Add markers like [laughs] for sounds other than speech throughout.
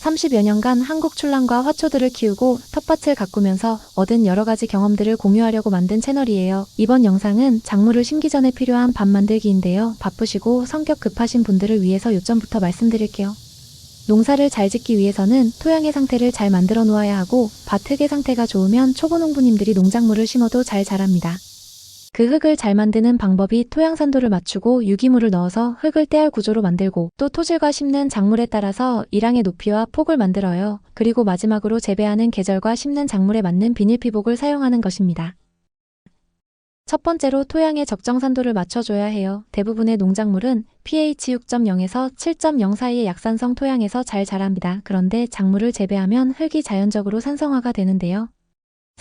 30여 년간 한국 출란과 화초들을 키우고 텃밭을 가꾸면서 얻은 여러 가지 경험들을 공유하려고 만든 채널이에요. 이번 영상은 작물을 심기 전에 필요한 밥 만들기인데요. 바쁘시고 성격 급하신 분들을 위해서 요점부터 말씀드릴게요. 농사를 잘 짓기 위해서는 토양의 상태를 잘 만들어 놓아야 하고 밭 흙의 상태가 좋으면 초보 농부님들이 농작물을 심어도 잘 자랍니다. 그 흙을 잘 만드는 방법이 토양 산도를 맞추고 유기물을 넣어서 흙을 떼알 구조로 만들고 또 토질과 심는 작물에 따라서 일항의 높이와 폭을 만들어요. 그리고 마지막으로 재배하는 계절과 심는 작물에 맞는 비닐 피복을 사용하는 것입니다. 첫 번째로 토양의 적정 산도를 맞춰줘야 해요. 대부분의 농작물은 pH 6.0에서 7.0 사이의 약산성 토양에서 잘 자랍니다. 그런데 작물을 재배하면 흙이 자연적으로 산성화가 되는데요.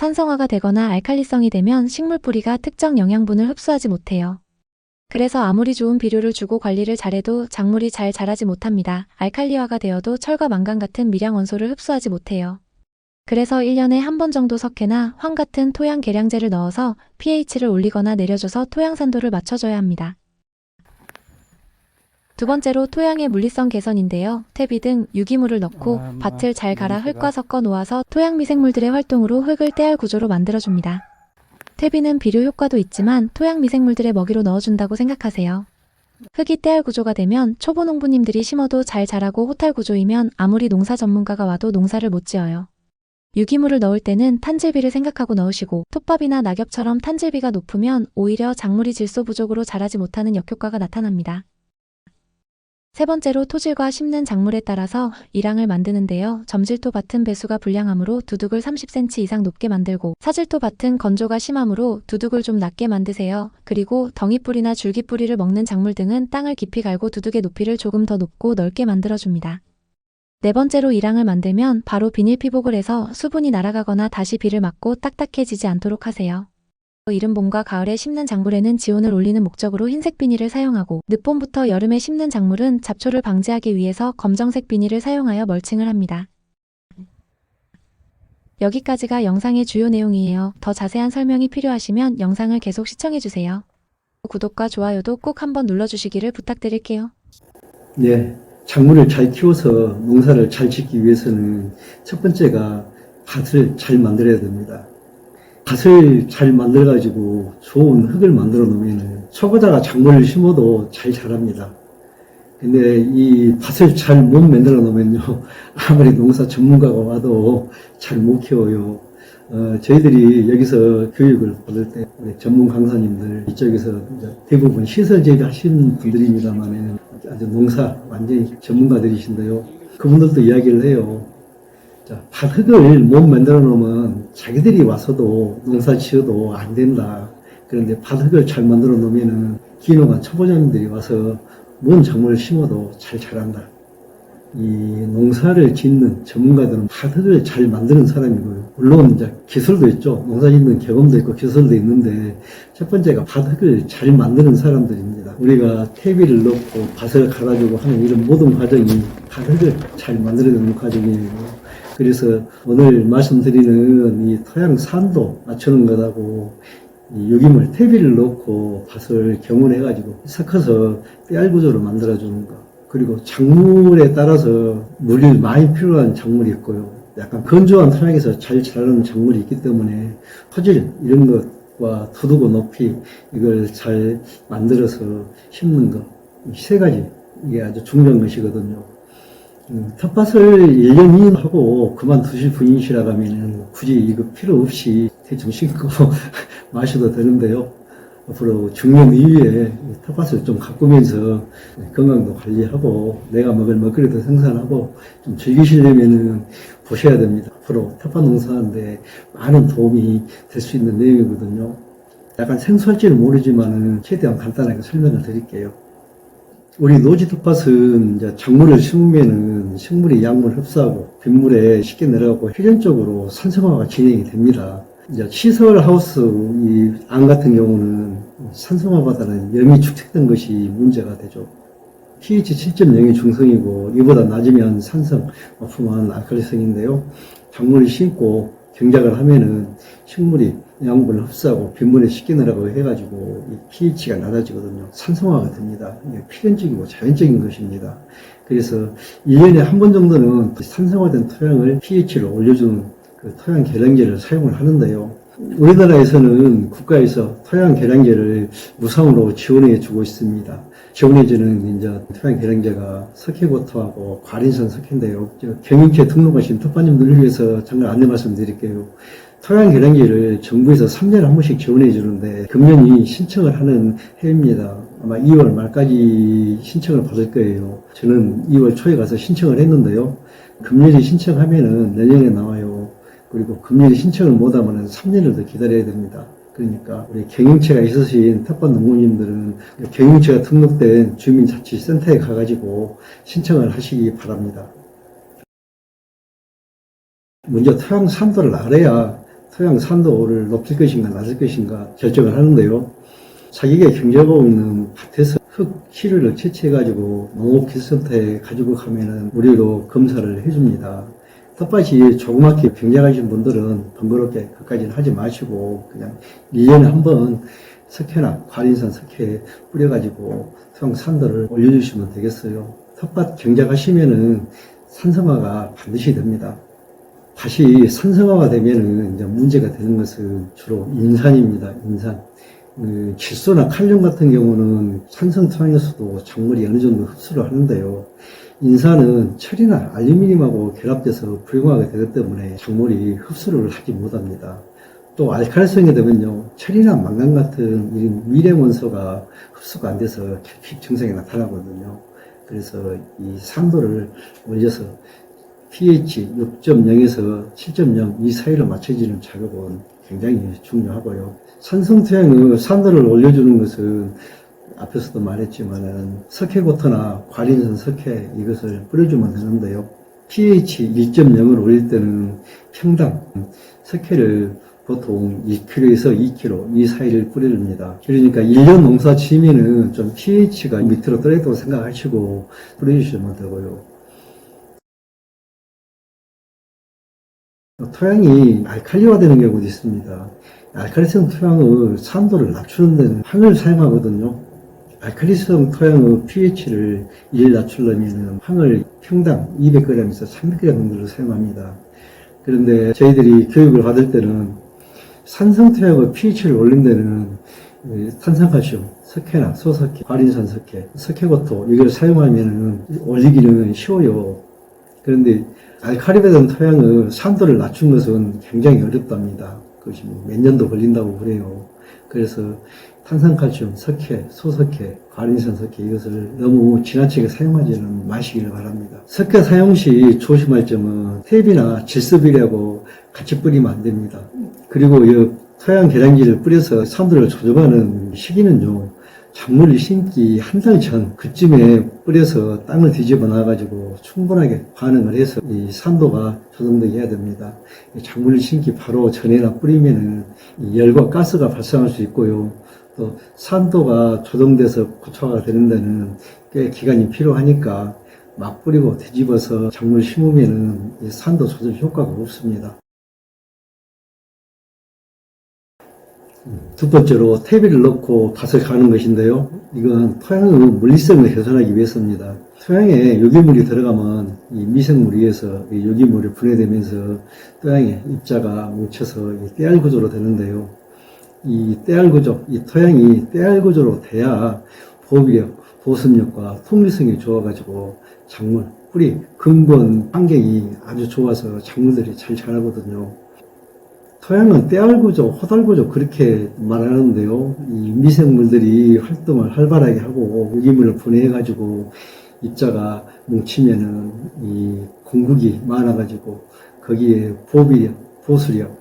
산성화가 되거나 알칼리성이 되면 식물 뿌리가 특정 영양분을 흡수하지 못해요. 그래서 아무리 좋은 비료를 주고 관리를 잘해도 작물이 잘 자라지 못합니다. 알칼리화가 되어도 철과 망간 같은 미량 원소를 흡수하지 못해요. 그래서 1년에 한 번 정도 석회나 황 같은 토양 계량제를 넣어서 pH를 올리거나 내려줘서 토양 산도를 맞춰줘야 합니다. 두 번째로 토양의 물리성 개선인데요. 퇴비 등 유기물을 넣고 아, 밭을 잘 갈아. 흙과 섞어 놓아서 토양 미생물들의 활동으로 흙을 떼알 구조로 만들어줍니다. 퇴비는 비료 효과도 있지만 토양 미생물들의 먹이로 넣어준다고 생각하세요. 흙이 떼알 구조가 되면 초보 농부님들이 심어도 잘 자라고 호탈 구조이면 아무리 농사 전문가가 와도 농사를 못 지어요. 유기물을 넣을 때는 탄질비를 생각하고 넣으시고 톱밥이나 낙엽처럼 탄질비가 높으면 오히려 작물이 질소 부족으로 자라지 못하는 역효과가 나타납니다. 세 번째로 토질과 심는 작물에 따라서 일항을 만드는데요. 점질토 밭은 배수가 불량하므로 두둑을 30cm 이상 높게 만들고 사질토 밭은 건조가 심하므로 두둑을 좀 낮게 만드세요. 그리고 덩이뿌리나 줄기뿌리를 먹는 작물 등은 땅을 깊이 갈고 두둑의 높이를 조금 더 높고 넓게 만들어줍니다. 네 번째로 일항을 만들면 바로 비닐 피복을 해서 수분이 날아가거나 다시 비를 맞고 딱딱해지지 않도록 하세요. 이른 봄과 가을에 심는 작물에는 지온을 올리는 목적으로 흰색 비닐을 사용하고 늦봄부터 여름에 심는 작물은 잡초를 방지하기 위해서 검정색 비닐을 사용하여 멀칭을 합니다. 여기까지가 영상의 주요 내용이에요. 더 자세한 설명이 필요하시면 영상을 계속 시청해주세요. 구독과 좋아요도 꼭 한번 눌러주시기를 부탁드릴게요. 네, 작물을 잘 키워서 농사를 잘 짓기 위해서는 첫 번째가 밭을 잘 만들어야 됩니다. 밭을 잘 만들어가지고 좋은 흙을 만들어 놓으면 초보자가 작물을 심어도 잘 자랍니다. 근데 이 밭을 잘 못 만들어 놓으면요, [laughs] 아무리 농사 전문가가 와도 잘 못 키워요. 어, 저희들이 여기서 교육을 받을 때 전문 강사님들 이쪽에서 대부분 시설 제작하시는 분들입니다만 아주 농사 완전히 전문가들이신데요. 그분들도 이야기를 해요. 자, 밭 흙을 못 만들어 놓으면 자기들이 와서도 농사 지어도 안 된다. 그런데 밭흙을 잘 만들어 놓으면은 기농한 초보자님들이 와서 뭔 작물을 심어도 잘 자란다. 이 농사를 짓는 전문가들은 밭흙을 잘 만드는 사람이고요. 물론 이제 기술도 있죠. 농사 짓는 경험도 있고 기술도 있는데 첫 번째가 밭흙을 잘 만드는 사람들입니다. 우리가 퇴비를 넣고 밭을 갈아주고 하는 이런 모든 과정이 밭흙을 잘 만들어내는 과정이에요. 그래서 오늘 말씀드리는 이 토양 산도 맞추는 것하고 이 유기물 퇴비를 넣고 밭을 경운해가지고 섞어서 뼈알 구조로 만들어주는 거. 그리고 작물에 따라서 물이 많이 필요한 작물이 있고요. 약간 건조한 토양에서 잘 자라는 작물이 있기 때문에 토질 이런 것과 두둑고 높이 이걸 잘 만들어서 심는 것. 이 세 가지 이게 아주 중요한 것이거든요. 음, 텃밭을 1년 2년 하고 그만두실 분이시라 하면 굳이 이거 필요 없이 대충 심고 [laughs] 마셔도 되는데요. 앞으로 중년 이후에 텃밭을 좀 가꾸면서 건강도 관리하고 내가 먹을 먹거리도 생산하고 좀 즐기시려면은 보셔야 됩니다. 앞으로 텃밭 농사하는데 많은 도움이 될 수 있는 내용이거든요. 약간 생소할지는 모르지만은 최대한 간단하게 설명을 드릴게요. 우리 노지 텃밭은 이제 작물을 심으면은 식물이 약물을 흡수하고 빗물에 쉽게 내려가고 필연적으로 산성화가 진행이 됩니다. 이제 시설 하우스 이 안 같은 경우는 산성화보다는 염이 축적된 것이 문제가 되죠. pH 7.0이 중성이고 이보다 낮으면 산성, 높으면 알칼리성인데요. 작물을 심고 경작을 하면은 식물이 영 양분을 흡수하고 빈물에 씻기느라고 해가지고 이 pH가 낮아지거든요. 산성화가 됩니다. 이게 필연적이고 자연적인 것입니다. 그래서 1년에 한 번 정도는 그 산성화된 토양을 pH를 올려주는 그 토양 계량제를 사용을 하는데요. 우리나라에서는 국가에서 토양 계량제를 무상으로 지원해 주고 있습니다. 지원해 주는 이제 토양 계량제가 석회고토하고 과린산 석회인데요. 저 경영체 등록하신 텃밭님들을 위해서 잠깐 안내 말씀드릴게요. 토양 계량제를 정부에서 3년에 한 번씩 지원해 주는데 금년이 신청을 하는 해입니다. 아마 2월 말까지 신청을 받을 거예요. 저는 2월 초에 가서 신청을 했는데요. 금년에 신청하면은 내년에 나와요. 그리고 금년에 신청을 못하면 3년을 더 기다려야 됩니다. 그러니까 우리 경영체가 있으신 텃밭 농부님들은 경영체가 등록된 주민자치센터에 가가지고 신청을 하시기 바랍니다. 먼저 토양 산도를 알아야 토양 산도를 높일 것인가 낮을 것인가 결정을 하는데요. 자기가 경작하고 있는 밭에서 흙 키를 채취해가지고 농업기술센터에 가지고 가면은 무료로 검사를 해줍니다. 텃밭이 조그맣게 경작하신 분들은 번거롭게 그까지는 하지 마시고 그냥 1년에 한 번 석회나 과린산 석회 뿌려가지고 토양 산도를 올려주시면 되겠어요. 텃밭 경작하시면은 산성화가 반드시 됩니다. 다시 산성화가 되면은 이제 문제가 되는 것은 주로 인산입니다. 인산. 그 질소나 칼륨 같은 경우는 산성 토양에서도 작물이 어느 정도 흡수를 하는데요. 인산은 철이나 알루미늄하고 결합돼서 불용하게 되기 때문에 작물이 흡수를 하지 못합니다. 또 알칼리성이 되면요, 철이나 망간 같은 이런 미량 원소가 흡수가 안 돼서 결핍 증상이 나타나거든요. 그래서 이 산도를 올려서 pH 6.0에서 7.0 이 사이로 맞춰지는 작업은 굉장히 중요하고요. 산성토양의 산도를 올려주는 것은 앞에서도 말했지만은 석회고토나 과린산 석회 이것을 뿌려주면 되는데요. pH 1.0을 올릴 때는 평당 석회를 보통 2kg에서 2kg 이 사이를 뿌려줍니다. 그러니까 1년 농사 지면은 좀 pH가 밑으로 떨어졌다고 생각하시고 뿌려주시면 되고요. 토양이 알칼리화 되는 경우도 있습니다. 알칼리성 토양의 산도를 낮추는 데는 황을 사용하거든요. 알칼리성 토양의 pH를 1 낮추려면 황을 평당 200g에서 300g 정도를 사용합니다. 그런데 저희들이 교육을 받을 때는 산성 토양의 pH를 올린 데는 이 탄산칼슘, 석회나 소석회, 과린산 석회, 석회고토 이걸 사용하면 올리기는 쉬워요. 그런데 알칼리베던 토양의 산도를 낮춘 것은 굉장히 어렵답니다. 그것이 뭐 몇 년도 걸린다고 그래요. 그래서 탄산칼슘, 석회, 소석회, 과린산 석회 이것을 너무 지나치게 사용하지는 마시기를 바랍니다. 석회 사용 시 조심할 점은 탭이나 질소비리하고 같이 뿌리면 안 됩니다. 그리고 이 토양 계량기를 뿌려서 산도를 조정하는 시기는요. 작물을 심기 한 달 전 그쯤에 뿌려서 땅을 뒤집어 놔가지고 충분하게 반응을 해서 이 산도가 조정되게 해야 됩니다. 이 작물을 심기 바로 전에나 뿌리면은 이 열과 가스가 발생할 수 있고요. 또 산도가 조정돼서 고초가 되는 데는 꽤 기간이 필요하니까 막 뿌리고 뒤집어서 작물 심으면은 이 산도 조절 효과가 없습니다. 두 번째로 퇴비를 넣고 밭을 가는 것인데요. 이건 토양의 물리성을 개선하기 위해서입니다. 토양에 유기물이 들어가면 이 미생물 위에서 이 유기물이 분해되면서 토양에 입자가 뭉쳐서 이 떼알 구조로 되는데요. 이 떼알 구조, 이 토양이 떼알 구조로 돼야 보비력, 보습력과 통기성이 좋아가지고 작물, 뿌리, 근본 환경이 아주 좋아서 작물들이 잘 자라거든요. 토양은 떼알 구조, 호달 구조 그렇게 말하는데요. 이 미생물들이 활동을 활발하게 하고 유기물을 분해해가지고 입자가 뭉치면은 이 공국이 많아가지고 거기에 보비력, 보수력,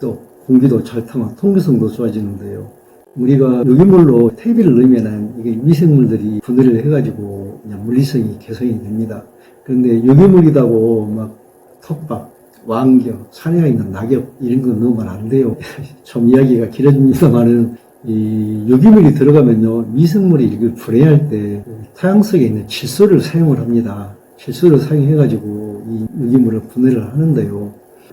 또 공기도 잘 통하고 통기성도 좋아지는데요. 우리가 유기물로 퇴비를 넣으면은 이게 미생물들이 분해를 해가지고 물리성이 개선이 됩니다. 그런데 유기물이다고 막 톱밥, 왕겨, 산에 있는 낙엽 이런 거 넣으면 안 돼요. [laughs] 좀 이야기가 길어집니다만은 이 유기물이 들어가면요 미생물이 이걸 분해할 때 토양 속에 있는 질소를 사용을 합니다. 질소를 사용해가지고 이 유기물을 분해를 하는데요.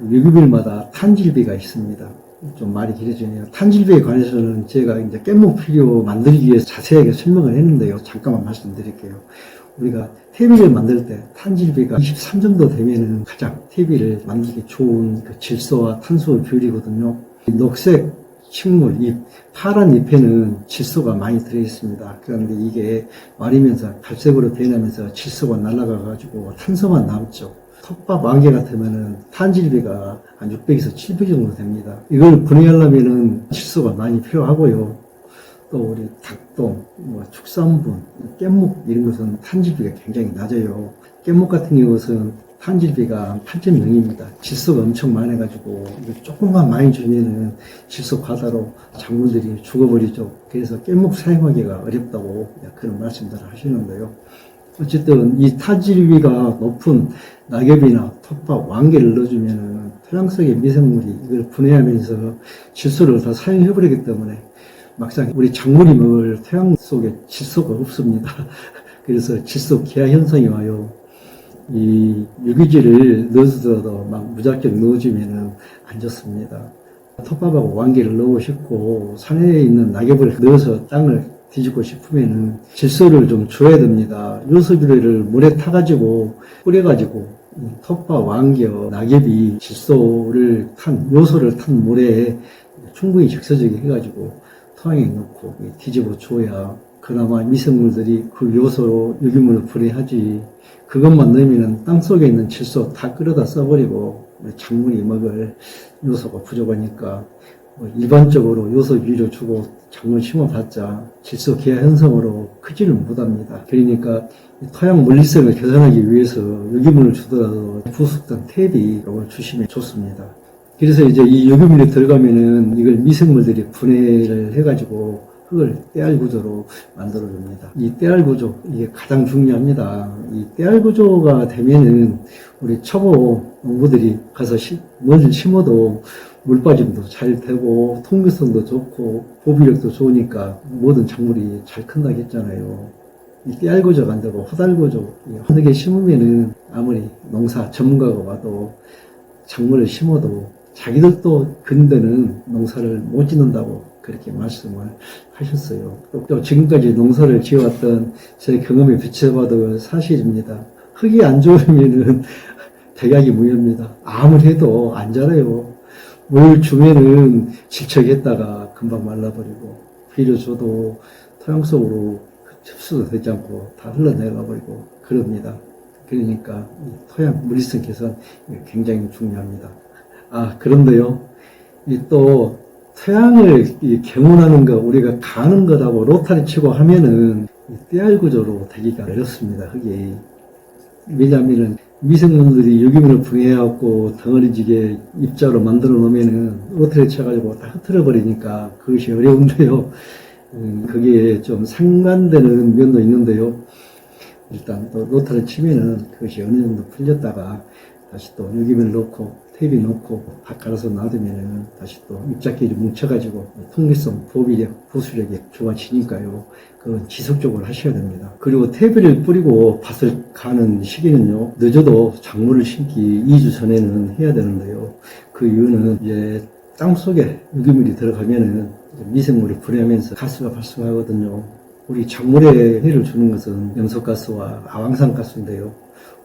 유기물마다 탄질비가 있습니다. 좀 말이 길어지네요. 탄질비에 관해서는 제가 이제 깻목 피료 만들기 위해서 자세하게 설명을 했는데요. 잠깐만 말씀드릴게요. 우리가 퇴비를 만들 때 탄질비가 23 정도 되면은 가장 퇴비를 만들기 좋은 그 질소와 탄소 비율이거든요. 이 녹색 식물 잎, 파란 잎에는 질소가 많이 들어있습니다. 그런데 이게 말이면서 갈색으로 변하면서 질소가 날아가가지고 탄소만 남죠. 톱밥 왕개 같으면은 탄질비가 한 600에서 700 정도 됩니다. 이걸 분해하려면은 질소가 많이 필요하고요. 또 우리 닭똥, 뭐 축산분, 깻묵 이런 것은 탄질비가 굉장히 낮아요. 깻묵 같은 경우는 탄질비가 8.0입니다. 질소가 엄청 많아가지고 조금만 많이 주면은 질소 과다로 작물들이 죽어버리죠. 그래서 깻묵 사용하기가 어렵다고 그런 말씀들을 하시는데요. 어쨌든 이 타질비가 높은 낙엽이나 톱밥, 왕개를 넣어주면은 토양 속의 미생물이 이걸 분해하면서 질소를 다 사용해버리기 때문에 막상 우리 먹을 토양 속에 질소가 없습니다. [laughs] 그래서 질소 기하 현상이 와요. 이 유기질을 넣어서도 막 무작정 넣어주면은 안 좋습니다. 톱밥하고 왕개를 넣고 싶고 산에 있는 낙엽을 넣어서 땅을 뒤집고 싶으면은 질소를 좀 줘야 됩니다. 요소비를 물에 타가지고 뿌려가지고 이 톱밥, 왕겨, 낙엽이 질소를 탄 요소를 탄 물에 충분히 적셔지게 해가지고 토양에 넣고 뒤집어 줘야 그나마 미생물들이 그 요소로 유기물을 분해하지 그것만 넣으면 땅 속에 있는 질소 다 끌어다 써버리고 작물이 먹을 요소가 부족하니까 뭐 일반적으로 요소 비료 주고 작물 심어봤자 질소 기하 현상으로 크지를 못합니다. 그러니까 이 토양 물리성을 개선하기 위해서 유기물을 주더라도 부숙된 탭이 이걸 주시면 좋습니다. 그래서 이제 이 유기물이 들어가면은 이걸 미생물들이 분해를 해가지고 흙을 떼알 구조로 만들어줍니다. 이 떼알 구조, 이게 가장 중요합니다. 이 떼알 구조가 되면은 우리 초보 농부들이 가서 시, 뭘 심어도 물 빠짐도 잘 되고 통기성도 좋고 보비력도 좋으니까 모든 작물이 잘 큰다고 했잖아요. 이 떼알 구조가 안 되고 호달 구조, 어떻게 심으면은 아무리 농사 전문가가 와도 작물을 심어도 자기들도 근데는 농사를 못 짓는다고 그렇게 말씀을 하셨어요. 또, 또 지금까지 농사를 지어왔던 제 경험에 비춰봐도 사실입니다. 흙이 안 좋으면은 [laughs] 백약이 무효입니다. 아무리 해도 안 자라요. 물 주면은 질척했다가 금방 말라버리고 비료 줘도 토양 속으로 흡수도 되지 않고 다 흘러내가 버리고 그럽니다. 그러니까 이 토양 물리성 개선 굉장히 중요합니다. 아 그런데요, 이또 토양을 이 개문하는 거 우리가 가는 거라고 로타리 치고 하면은 이 떼알 구조로 되기가 어렵습니다. 흙이 왜냐하면은 미생물들이 유기물을 분해해갖고 덩어리지게 입자로 만들어 놓으면은 로타리 쳐가지고 다 흩어져 버리니까 그것이 어려운데요. 음, 그게 좀 상관되는 면도 있는데요. 일단 또 로타를 치면은 그것이 어느 정도 풀렸다가 다시 또 유기물 넣고 탭이 넣고 다 갈아서 놔두면은 다시 또 입자끼리 뭉쳐가지고 통기성, 보비력, 보수력이 좋아지니까요. 그건 지속적으로 하셔야 됩니다. 그리고 탭을 뿌리고 밭을 가는 시기는요. 늦어도 작물을 심기 2주 전에는 해야 되는데요. 그 이유는 이제 땅 속에 유기물이 들어가면은 미생물이 분해하면서 가스가 발생하거든요. 우리 작물에 해를 주는 것은 염소가스와 아황산가스인데요.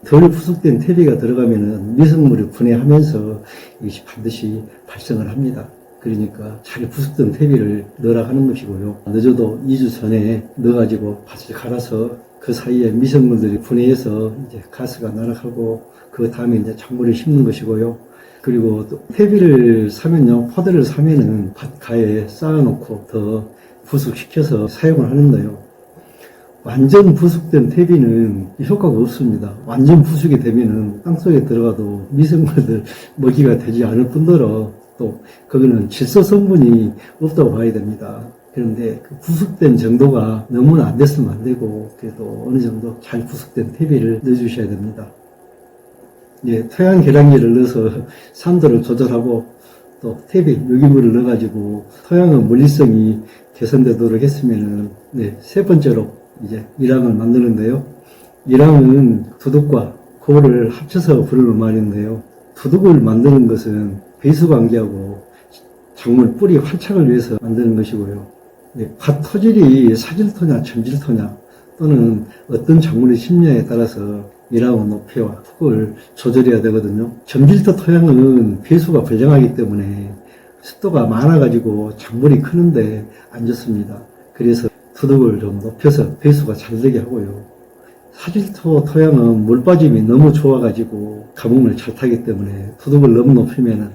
덜 부숙된 퇴비가 들어가면은 미생물이 분해하면서 이것이 반드시 발생을 합니다. 그러니까 잘 부숙된 퇴비를 넣으라 하는 것이고요. 늦어도 2주 전에 넣어가지고 밭을 갈아서 그 사이에 미생물들이 분해해서 이제 가스가 날아가고 그 다음에 이제 작물을 심는 것이고요. 그리고 또 퇴비를 사면요, 포대를 사면은 밭가에 쌓아놓고 더 부숙시켜서 사용을 하는데요. 완전 부숙된 퇴비는 효과가 없습니다. 완전 부숙이 되면은 땅속에 들어가도 미생물들 먹이가 되지 않을 뿐더러 또 거기는 질소 성분이 없다고 봐야 됩니다. 그런데 그 부숙된 정도가 너무나 안 됐으면 안 되고 그래도 어느 정도 잘 부숙된 퇴비를 넣어주셔야 됩니다. 예, 토양 계량기를 넣어서 산도를 조절하고 또 퇴비 유기물을 넣어가지고 토양의 물리성이 개선되도록 했으면은 네, 세 번째로 이제 일항을 만드는데요. 일항은 두둑과 고를 합쳐서 부르는 말인데요. 두둑을 만드는 것은 배수 관계하고 작물 뿌리 활착을 위해서 만드는 것이고요. 네, 밭 토질이 사질토냐, 점질토냐, 또는 어떤 작물을 심냐에 따라서 밀하고 높이와 폭을 조절해야 되거든요. 점질토 토양은 배수가 불량하기 때문에 습도가 많아가지고 작물이 크는데 안 좋습니다. 그래서 투둑을 좀 높여서 배수가 잘 되게 하고요. 사질토 토양은 물 빠짐이 너무 좋아가지고 가뭄을 잘 타기 때문에 투둑을 너무 높이면은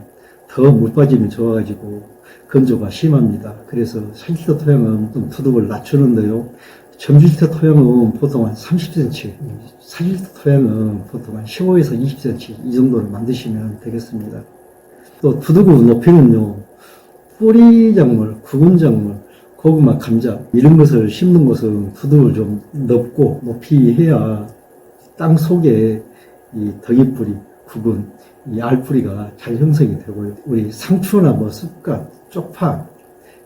더물 빠짐이 좋아가지고 건조가 심합니다. 그래서 사질토 토양은 좀 투둑을 낮추는데요. 점질토 토양은 보통 한 30cm, 사질토 토양은 보통 한 15에서 20cm 이 정도를 만드시면 되겠습니다. 또 투두구 높이는요, 뿌리 작물, 구근 작물, 고구마, 감자 이런 것을 심는 곳은 투두를 좀 넓고 높이 해야 땅 속에 이 덩이뿌리, 구근, 이 알뿌리가 잘 형성이 되고요. 우리 상추나 뭐 쑥갓, 쪽파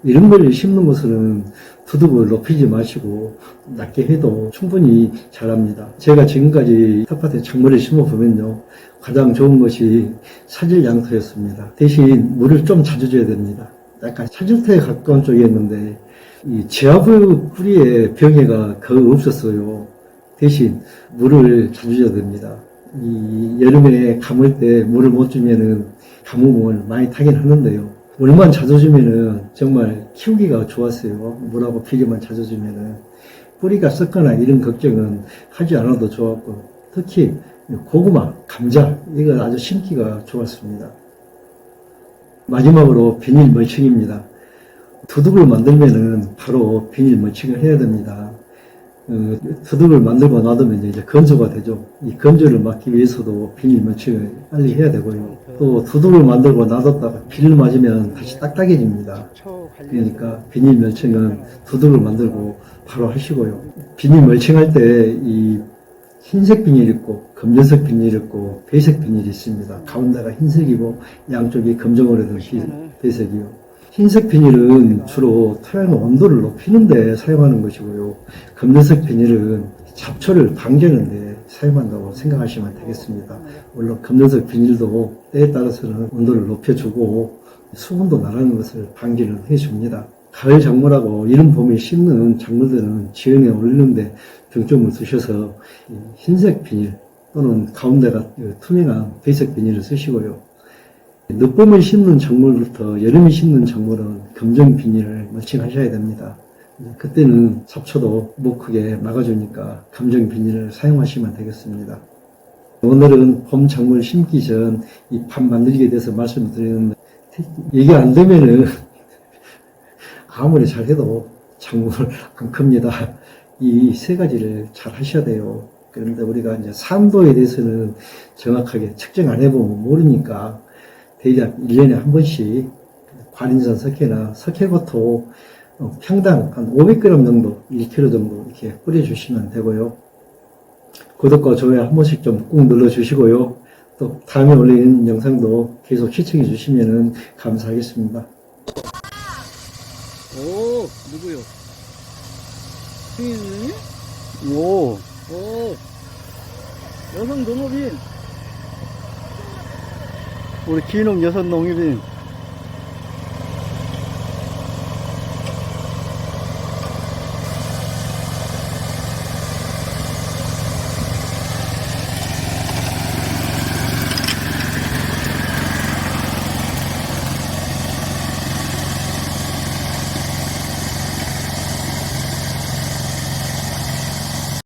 이런 걸 심는 곳은 투둑을 높이지 마시고 낮게 해도 충분히 자랍니다. 제가 지금까지 텃밭에 작물을 심어 보면요. 가장 좋은 것이 사질 양토였습니다. 대신 물을 좀 자주 줘야 됩니다. 약간 사질토에 가까운 쪽이었는데 이 지하부 뿌리에 병해가 거의 없었어요. 대신 물을 자주 줘야 됩니다. 이 여름에 감을 때 물을 못 주면은 가뭄을 많이 타긴 하는데요. 물만 자주 주면은 정말 키우기가 좋았어요. 물하고 비료만 자주 주면은 뿌리가 썩거나 이런 걱정은 하지 않아도 좋았고 특히 고구마, 감자 이거 아주 심기가 좋았습니다. 마지막으로 비닐 멀칭입니다. 두둑을 만들면은 바로 비닐 멀칭을 해야 됩니다. 어, 두둑을 만들고 놔두면 이제 건조가 되죠. 이 건조를 막기 위해서도 비닐 멀칭을 빨리 해야 되고요. 또 두둑을 만들고 놔뒀다가 비를 맞으면 다시 딱딱해집니다. 그러니까 비닐 멀칭은 두둑을 만들고 바로 하시고요. 비닐 멀칭할 때 이 흰색 비닐 있고 검정색 비닐 있고 배색 비닐이 있습니다. 가운데가 흰색이고 양쪽이 검정으로 된 희- 배색이요. 흰색 비닐은 주로 토양 온도를 높이는 데 사용하는 것이고요. 검정색 비닐은 잡초를 방지하는데 사용한다고 생각하시면 되겠습니다. 물론 검정색 비닐도 때에 따라서는 온도를 높여주고 수분도 나가는 것을 방지를 해줍니다. 가을 작물하고 이른 봄에 심는 작물들은 지형에 올리는데 병점을 두셔서 이 흰색 비닐 또는 가운데가 투명한 배색 비닐을 쓰시고요. 늦봄에 심는 작물부터 여름에 심는 작물은 검정 비닐을 멀칭하셔야 됩니다. 그때는 잡초도 못 크게 막아주니까 검정 비닐을 사용하시면 되겠습니다. 오늘은 봄 작물 심기 전 이 밥 만들기에 대해서 말씀드리는데 이게 안 되면은 [laughs] 아무리 잘해도 작물 안 큽니다. 이 세 가지를 잘 하셔야 돼요. 그런데 우리가 이제 산도에 대해서는 정확하게 측정 안 해보면 모르니까 대략 1년에 한 번씩 관인산 석회나 석회고토 어, 평당 한 500g 정도, 1kg 정도 이렇게 뿌려주시면 되고요. 구독과 좋아요 한 번씩 좀 꾹 눌러주시고요. 또 다음에 올리는 영상도 계속 시청해 주시면 감사하겠습니다. 오, 누구요? 승인이? 오, 오, 여성 농업인. 우리 기농 여성 농업인.